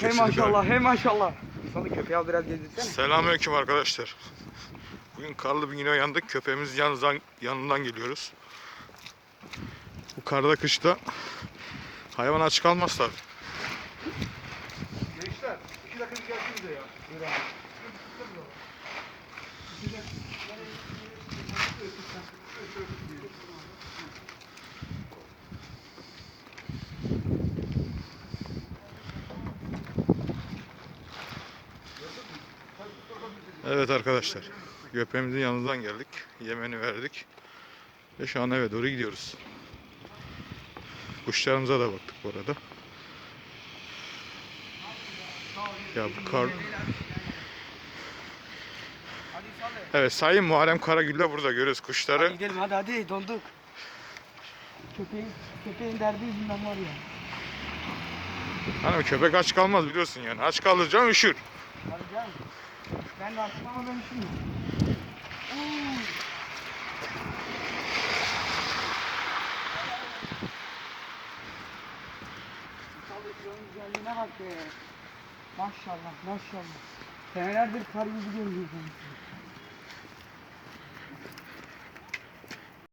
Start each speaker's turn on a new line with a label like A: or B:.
A: Hey maşallah, hey maşallah. Sana köpeği al biraz gezdirsene.
B: Selamünaleyküm arkadaşlar. Bugün karlı bir güne uyandık. Köpeğimiz yanından, yanından geliyoruz. Bu karda kışta hayvan aç kalmaz tabi. Gençler, iki dakika gelsinize ya. Evet arkadaşlar. Köpeğimizin yanından geldik. Yemeni verdik. Ve şu an eve doğru gidiyoruz. Kuşlarımıza da baktık bu arada. Ya bu kar...
A: Hadi.
B: Evet Sayın Muharrem Karagül de burada görüyoruz
A: Hadi
B: kuşları.
A: gidelim hadi hadi donduk. Köpeğin, köpeğin derdi yüzünden var ya.
B: Hani köpek aç kalmaz biliyorsun yani. Aç kalacağım üşür.
A: Gel. Ben de artık ama ben şuranın güzelliğine bak be. Maşallah maşallah. Senelerdir kar görmüyoruz.